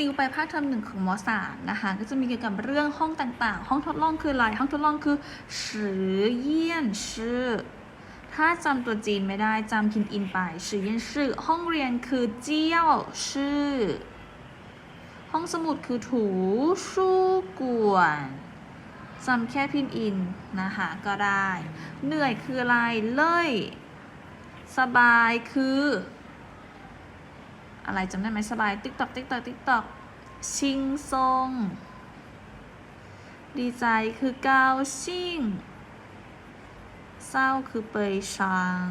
ติวไปภาคเทอมหนึ่งของมสามนะคะ ก็จะมีเกี่ยวกับเรื่องห้องต่างๆ ห้องทดลองคืออะไร ห้องทดลองคือสือเยี่ยนชื่อ ถ้าจำตัวจีนไม่ได้จำคินอินไปสือเยี่ยนชื่อ ห้องเรียนคือเจี้ยวชื่อ ห้องสมุดคือถูชู่กวนจำแค่พินอินนะคะก็ได้ เหนื่อยคืออะไร เล่ย สบายคือ อะไรจำได้ไหมสบายติ๊กตอกติ๊กตอกติ๊กตอกชิงซง ดีใจคือเกาชิงเศร้าคือเปยชาง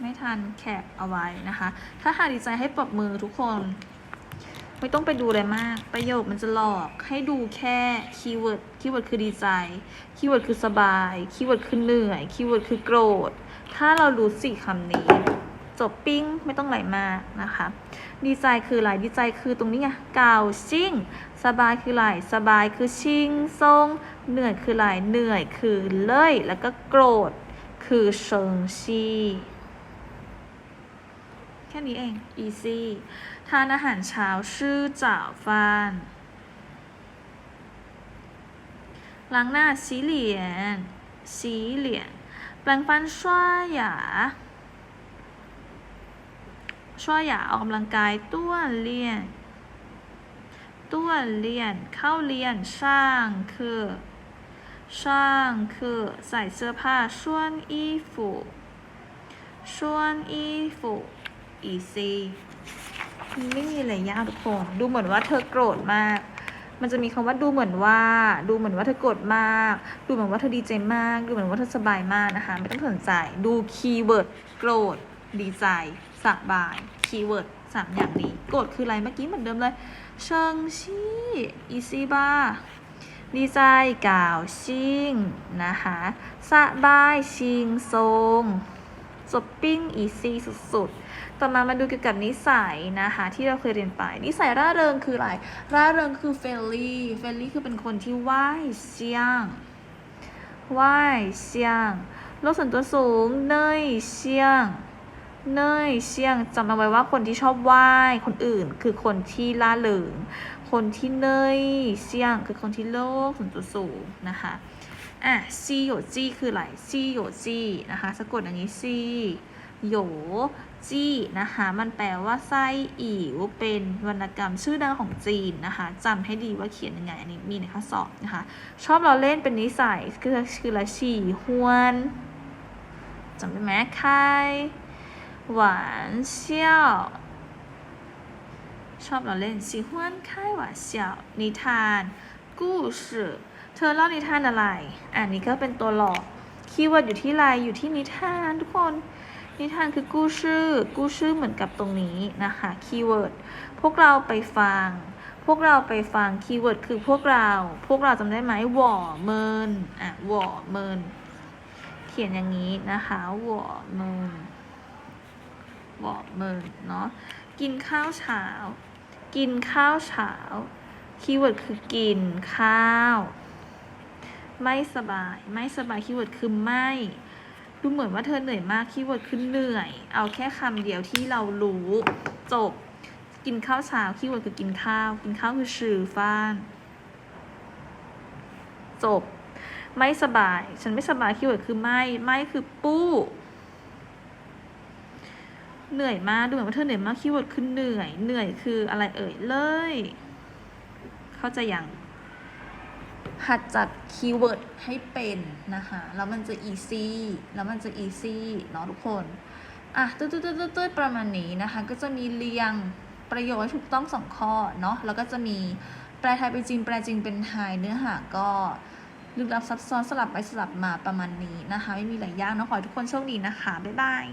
ไม่ทันแคปเอาไว้นะคะ ถ้าหาดีใจให้ปรบมือทุกคน ไม่ต้องไปดูอะไรมาก ประโยคมันจะหลอก ให้ดูแค่คีย์เวิร์ด คีย์เวิร์ดคือดีใจ คีย์เวิร์ดคือสบาย คีย์เวิร์ดคือเหนื่อย คีย์เวิร์ดคือโกรธ ถ้าเรารู้สี่คำนี้ จบปิ้งไม่ต้องไหลมากนะคะ ดีใจคืออะไรดีใจคือตรงนี้ไงเก่าชิ่งสบายคืออะไรสบายคือชิงซงเหนื่อยคืออะไรเหนื่อยคือเล่ยแล้วก็โกรธคือเชิงชีแค่นี้เอง easy ทานอาหารเช้าชื่อจ่าฟานล้างหน้าสีเหลียนสีเหลียนแปรงฟัน刷 ช่วยอย่าออกกำลังกายตัวเลียนตัวเลียนเข้าเลียนช่างคือช่างคือใส่เสื้อผ้าชวนอีฟูชวนอีฟูอีซีไม่มีอะไรยากทุกคนดูเหมือนว่าเธอโกรธมาก มันจะมีคำว่าดูเหมือนว่า ดูเหมือนว่าเธอโกรธมาก ดูเหมือนว่าเธอดีใจมาก ดูเหมือนว่าเธอสบายมากนะคะ ไม่ต้องสนใจ ดูคีย์เวิร์ดโกรธ ดีใจ สบายคีย์เวิร์ดสามอย่างนี้กรธคืออะไรเมื่อกี้เหมือนเดิมเลย เชิงชี่ easy บ้าดีใจกล่าวชิงนะคะสบายชิงทรงจบปิ้ง easy สุดๆ ต่อมามาดูเกี่ยวกับนิสัยนะคะ ที่เราเคยเรียนไป นิสัยร่าเริงคืออะไร ร่าเริงคือเฟลลี่ เฟลลี่คือเป็นคนที่ไหว้เซียงไหว้เซียงโลกส่วนตัวสูงเนยเซียง เนยเซียงจำเอาไว้ว่าคนที่ชอบไหว้คนอื่นคือคนที่ล่าเริงคนที่เนยเซียงคือคนที่โลกส่วนตัวสูงนะคะอะซีโยจี้คืออะไรซีโยจี้นะคะสะกดอย่างนี้ซีโยจี้นะคะมันแปลว่าไส้อิ๋วเป็นวรรณกรรมชื่อดังของจีนนะคะจำให้ดีว่าเขียนยังไงอันนี้มีในข้อสอบนะคะ ชอบเราเล่นเป็นนิสัยคือคืออะฉี่ฮวนจำได้ไหมใคาย หวานเซี่ยวชอบเราเล่นสิฮวนค่ายหวานเซี่ยวนิทาน กู้สื่อเธอเล่านิทานอะไร อันนี้ก็เป็นตัวหลอกคีย์เวิร์ดอยู่ที่อลายอยู่ที่นิทานทุกคน นิทานคือกู้ชื่อ กู้ชื่อเหมือนกับตรงนี้นะคะคีย์เวิร์ดพวกเราไปฟัง พวกเราไปฟังคีย์เวิร์ดคือพวกเรา พวกเราจำได้ไหมหวอเมินอะหวอเมิน เขียนอย่างนี้นะคะหวอเมิน วอเมินเนาะกินข้าวเช้า กินข้าวเช้า คีย์เวิร์ดคือกินข้าว ไม่สบาย ไม่สบายคีย์เวิร์ดคือไม่ ดูเหมือนว่าเธอเหนื่อยมากคีย์เวิร์ดคือเหนื่อย เอาแค่คำเดียวที่เรารู้จบ กินข้าวเช้าคีย์เวิร์ดคือกินข้าว กินข้าวคือชื่อฟ้าน จบ ไม่สบาย ฉันไม่สบายคีย์เวิร์ดคือไม่ ไม่คือปู้ เหนื่อยมากดูเหมือนว่าเธอเหนื่อยมากคีย์เวิร์ดคือเหนื่อย เหนื่อยคืออะไรเอ่ยเลย เข้าใจยังหัดจัดคีย์เวิร์ดให้เป็นนะคะ แล้วมันจะ easy แล้วมันจะ easy เนาะทุกคน อะตื้อตื้อตื้อตื้อประมาณนี้นะคะ ก็จะมีเรียงประโยคถูกต้องสองข้อเนาะ แล้วก็จะมีแปลไทยเป็นจีนแปลจีนเป็นไทย เนื้อหาก็ลึกลับซับซ้อนสลับไปสลับมาประมาณนี้นะคะ ไม่มีอะไรยากเนาะขอให้ทุกคนโชคดีนะคะ บ๊ายบาย